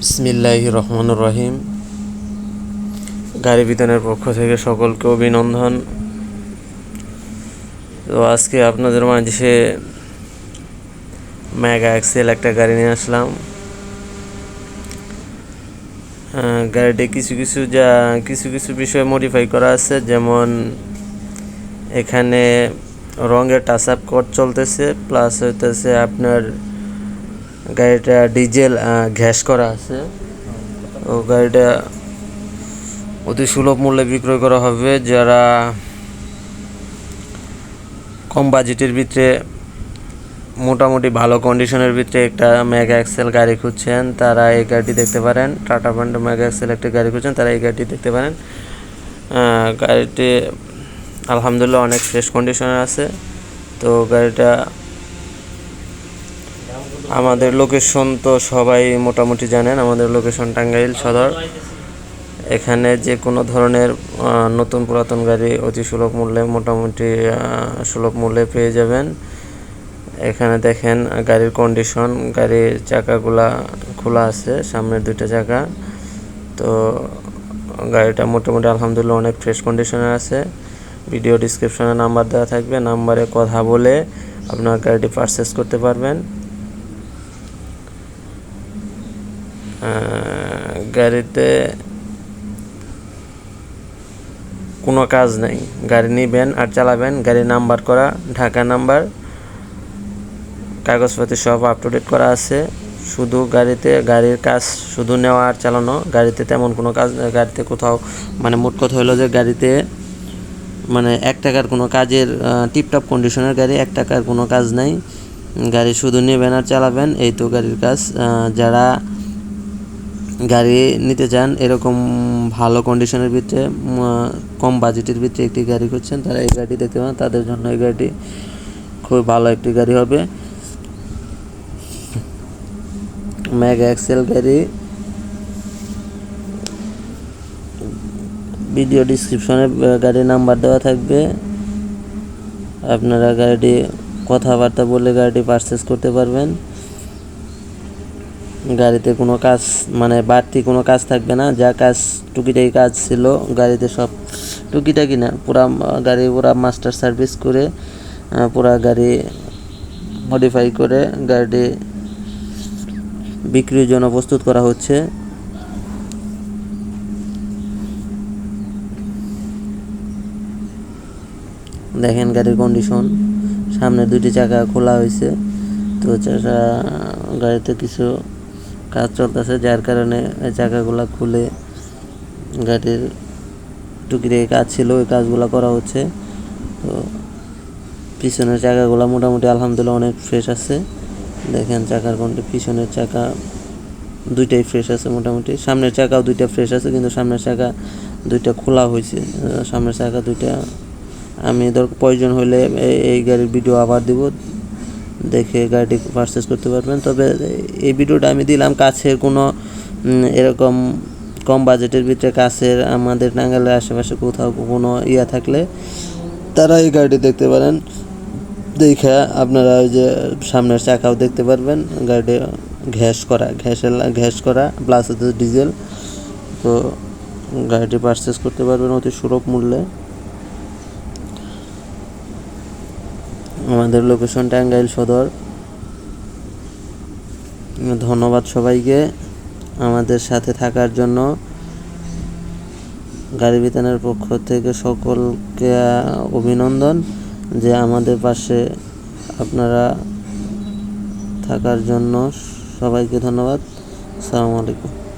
বিসমিল্লাহ রহমানুর রহিম গাড়ি বিতানের পক্ষ থেকে সকলকে অভিনন্দন। তো আজকে আপনাদের মাঝে ম্যাগা এক্সেল একটা গাড়ি নিয়ে আসলাম। গাড়িটি কিছু কিছু যা, কিছু কিছু বিষয় মডিফাই করা আছে, যেমন এখানে রঙের টাচ আপ কোড চলতেছে প্লাস হইতেছে আপনার গাড়িটা ডিজেল গ্যাস করা আছে। ও গাড়িটা অতি সুলভ মূল্যে বিক্রয় করা হবে। যারা কম বাজেটের ভিতরে, মোটামুটি ভালো কন্ডিশনের ভিতরে একটা মেগা এক্সেল গাড়ি খুঁজছেন, তারা এই গাড়িটি দেখতে পারেন। টাটা পান্ড মেগা এক্সেল একটা গাড়ি খুঁজছেন, তারা এই গাড়িটি দেখতে পারেন। গাড়িটি আলহামদুলিল্লাহ অনেক ফ্রেশ কন্ডিশনে আছে। তো গাড়িটা আমাদের লোকেশন তো সবাই মোটামুটি জানেন, আমাদের লোকেশন টাঙ্গাইল সদর। এখানে যে কোনো ধরনের নতুন পুরাতন গাড়ি অতি সুলভ মূল্যে মোটামুটি সুলভ মূল্যে পেয়ে যাবেন। এখানে দেখেন গাড়ির কন্ডিশন গাড়ির চাকাগুলা খোলা আছে, সামনের দুইটা চাকা। তো গাড়িটা মোটামুটি আলহামদুলিল্লাহ অনেক ফ্রেশ কন্ডিশনে আছে। ভিডিও ডিসক্রিপশনে নাম্বার দেওয়া থাকবে নাম্বারে কথা বলে আপনার গাড়িটি পারচেস করতে পারবেন। গাড়িতে কোনো কাজ নাই। গাড়ি নিবেন আর চালাবেন গাড়ি নাম্বার করা, ঢাকা নাম্বার, কাগজপত্র সব আপ টু ডেট করা আছে। শুধু গাড়িতে, গাড়ির কাজ শুধু নেওয়া আর চালানো, গাড়িতে তেমন কোনো কাজ। গাড়িতে কোথাও মানে মোট কথা হলো যে গাড়িতে মানে এক টাকার কোনো কাজের টিপটপ কন্ডিশনের গাড়ি এক টাকার কোনো কাজ নাই। গাড়ি শুধু নেবেন আর চালাবেন, এই তো গাড়ির কাজ। যারা গাড়ি নিতে চান, এরকম ভালো কন্ডিশনের ভিতরে কম বাজেটের ভিতরে একটি গাড়ি করছেন তারা এই গাড়ি দেখতে পান তাদের জন্য এই গাড়িটি খুবই ভালো একটি গাড়ি হবে। মেগা এক্সেল গাড়ি। ভিডিও ডিসক্রিপশনে গাড়ির নাম্বার দেওয়া থাকবে। আপনারা গাড়িটি কথাবার্তা বলে গাড়িটি পারচেস করতে পারবেন। গাড়িতে কোনো কাজ মানে বাড়তি কোনো কাজ থাকবে না। যা কাজ, টুকিটাকি কাজ ছিল, গাড়িতে সব টুকিটাকি না, পুরা গাড়ি পুরা মাস্টার সার্ভিস করে পুরা গাড়ি মডিফাই করে গাড়িটি বিক্রির জন্য প্রস্তুত করা হচ্ছে। দেখেন গাড়ির কন্ডিশন সামনে দুটি চাকা খোলা হয়েছে। তো গাড়িতে কিছু কাজ চলতেছে, যার কারণে চাকাগুলো খুলে গাড়ির টুকিটাকি কাজ ছিল, ওই কাজগুলো করা হচ্ছে। তো পিছনের চাকাগুলো মোটামুটি আলহামদুলিল্লাহ অনেক ফ্রেশ আছে। দেখেন চাকার কোনটা, পিছনের চাকা দুইটাই ফ্রেশ আছে মোটামুটি। সামনের চাকাও দুইটা ফ্রেশ আছে, কিন্তু সামনের চাকা দুইটা খোলা হয়েছে সামনের চাকা দুইটা, আমি ধর প্রয়োজন হলে এই গাড়ির ভিডিও আবার দিব। দেখে গাড়িটি পারচেস করতে পারবেন। তবে এই ভিডিওটা আমি দিলাম কাছের কোনো এরকম কম বাজেটের ভিতরে কাছের আমাদের টাঙ্গালের আশেপাশে কোথাও কোনো ইয়া থাকলে তারা এই গাড়িটি দেখতে পারেন। দেখে আপনারা ওই যে সামনের চাকাও দেখতে পারবেন। গাড়িটি ঘ্যাস করা, ঘ্যাসের ঘ্যাস করা প্লাস হচ্ছে ডিজেল তো গাড়িটি পারচেস করতে পারবেন অতি সুলভ মূল্যে। আমাদের লোকেশন টাঙ্গাইল সদর। ধন্যবাদ সবাইকে আমাদের সাথে থাকার জন্য। গাড়ি বিতানের পক্ষ থেকে সকলকে অভিনন্দন যে আমাদের পাশে আপনারা থাকার জন্য। সবাইকে ধন্যবাদ। আসসালামু আলাইকুম।